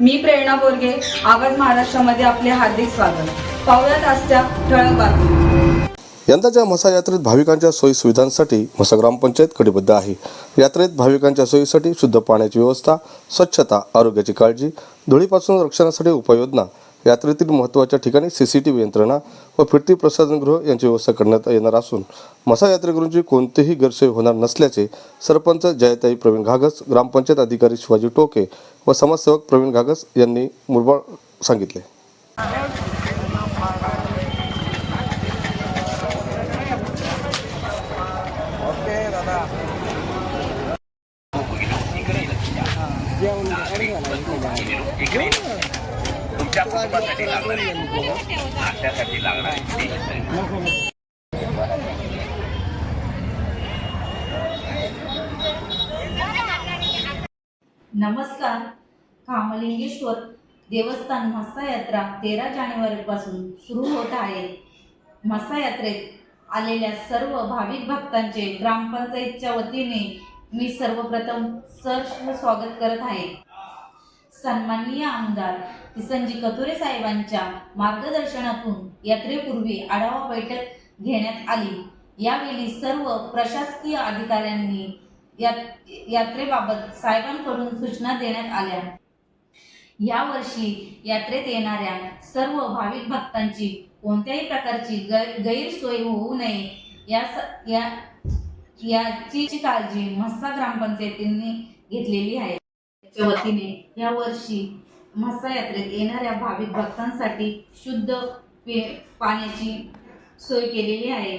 मी प्रेरणा बोरगे आवाज महाराष्ट्रामध्ये आपले हार्दिक स्वागत. पाहुयात आजच्या ठळक बातमी यंदाच्या म्हसा यात्रेत भाविकांच्या सोयी सुविधांसाठी म्हसा ग्रामपंचायत कटिबद्ध आहे. यात्रेत भाविकांच्या सोयीसाठी शुद्ध पाण्याची व्यवस्था स्वच्छता आरोग्याची काळजी धुळीपासून रक्षणासाठी उपाययोजना यात्रेतील महत्त्वाच्या ठिकाणी सी सी टी व्ही यंत्रणा व फिरती प्रसाधनगृह यांची व्यवस्था करण्यात येणार असून मसा यात्रेकरूंची कोणतीही गैरसोय होणार नसल्याचे सरपंच जयताई प्रवीण घागस ग्रामपंचायत अधिकारी शिवाजी टोके व समाजसेवक प्रवीण घागस यांनी मुरबाड सांगितले. नमस्कार. कामलिंगेश्वर देवस्थान मस्सा यात्रा तेरा जानेवारीपासून सुरू होत आहे. मस्सा यात्रेत आलेल्या सर्व भाविक भक्तांचे ग्रामपंचायतच्या वतीने मी सर्वप्रथम सहर्ष स्वागत करत आहे. सन्माननीय आमदार किसनजी कथोरे साहेबांच्या मार्गदर्शनातून यात्रेपूर्वी आढावा बैठक घेण्यात आली. यावेळी सर्व प्रशासकीय अधिकाऱ्यांनी यात्रेबाबत साहेबांकडून सूचना देण्यात आल्या. यावर्षी यात्रेत येणाऱ्या सर्व भाविक भक्तांची कोणत्याही प्रकारची गैरसोय होऊ नये या या याची काळजी म्हस्सा ग्रामपंचायतींनी घेतलेली आहे. च्या वतीने या वर्षी यात्रेत येणाऱ्या भाविक भक्तांसाठी शुद्ध पाण्याची सोय केलेली आहे.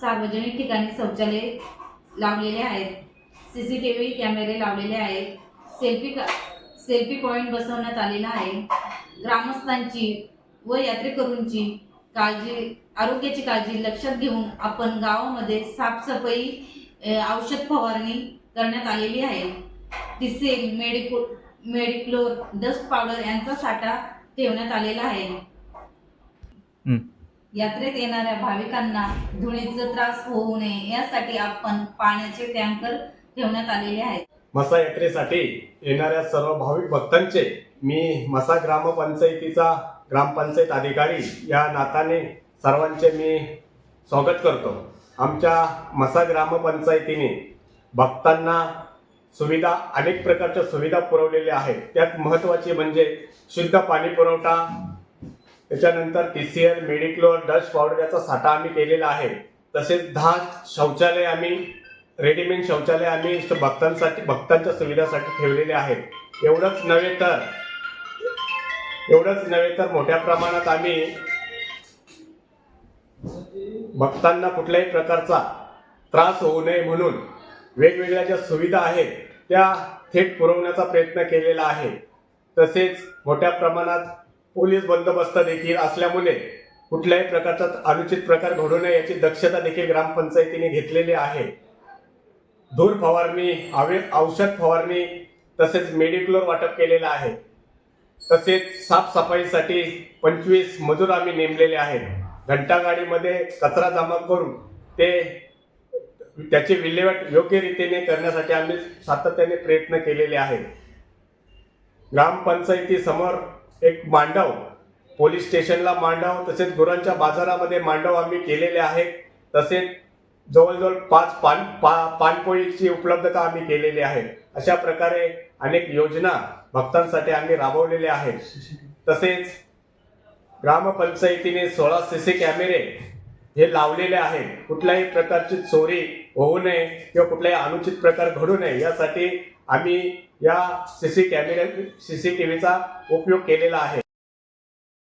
सार्वजनिक ठिकाणी शौचालय लावलेले आहेत. सी सी टी व्ही कॅमेरे लावलेले आहेत. सेल्फी का सेल्फी पॉईंट बसवण्यात आलेला आहे. ग्रामस्थांची व यात्रेकरूंची काळजी आरोग्याची काळजी लक्षात घेऊन आपण गावामध्ये साफसफाई औषध फवारणी करण्यात आलेली आहे. टिसेल मेडिको मेडिक्लोर डस्ट पावडर यांचा साठा ठेवण्यात आलेला आहे. यात्रेत येणाऱ्या भाविकांना धुळीचा त्रास होऊ नये यासाठी आपण पाण्याचे टँकर ठेवण्यात आलेले आहेत. मसा यात्रेसाठी येणाऱ्या सर्व भाविक भक्तांचे मी मसा ग्रामपंचायतीचा ग्रामपंचायत अधिकारी या नाताने सर्वांचे मी स्वागत करतो. आमच्या मसा ग्रामपंचायतीने भक्तांना सुविधा अनेक प्रकारच्या सुविधा पुरवलेल्या आहेत. त्यात महत्त्वाची म्हणजे शुद्ध पाणी पुरवठा त्याच्यानंतर T C L Medichlor dust powder याचा साठा आम्ही केलेला आहे. तसेच दहा शौचालय आम्ही रेडीमेड शौचालय आम्ही भक्तांसाठी भक्तांच्या सुविधासाठी ठेवलेले आहेत. एवढंच नव्हे तर एवढंच नव्हे तर मोठ्या प्रमाणात आम्ही भक्तांना कुठल्याही प्रकारचा त्रास होऊ नये म्हणून वेगवेगळ्या ज्या सुविधा आहेत त्या थेट पुरवण्याचा प्रयत्न केलेला आहे. तसेच मोठ्या प्रमाणात पोलीस बंदोबस्त देखील असल्यामुळे कुठल्याही प्रकारचा अनुचित प्रकार घडू नये याची दक्षता देखील ग्रामपंचायतीने घेतलेली आहे. धूर फवारणी हवे औषध फवारणी तसेच मेडिक्लोर वाटप केलेलं आहे. तसेच साफसफाईसाठी पंचवीस मजूर आम्ही नेमलेले आहेत. घंटागाडीमध्ये कचरा जमा करून ते त्याची विल्हेवाट योग्य रीतीने करण्यासाठी आम्ही सातत्याने प्रयत्न केलेले आहेत. ग्रामपंचायतीसमोर एक मांडव पोलीस स्टेशनला मांडव तसेच गुरांच्या बाजारामध्ये मांडव आम्ही केलेले आहेत. तसेच जवळजवळ पाच पान पा पानपोळीची उपलब्धता आम्ही केलेली आहे. अशा प्रकारे अनेक योजना भक्तांसाठी आम्ही राबवलेल्या आहेत. तसेच ग्रामपंचायतीने सोळा सी सी कॅमेरे हे लावलेले आहेत. कुठल्याही प्रकारची चोरी होऊ नये किंवा कुठलाही अनुचित प्रकार घडू नये यासाठी आम्ही या सी सी कॅमेरे सी सी टी व्हीचा उपयोग केलेला आहे.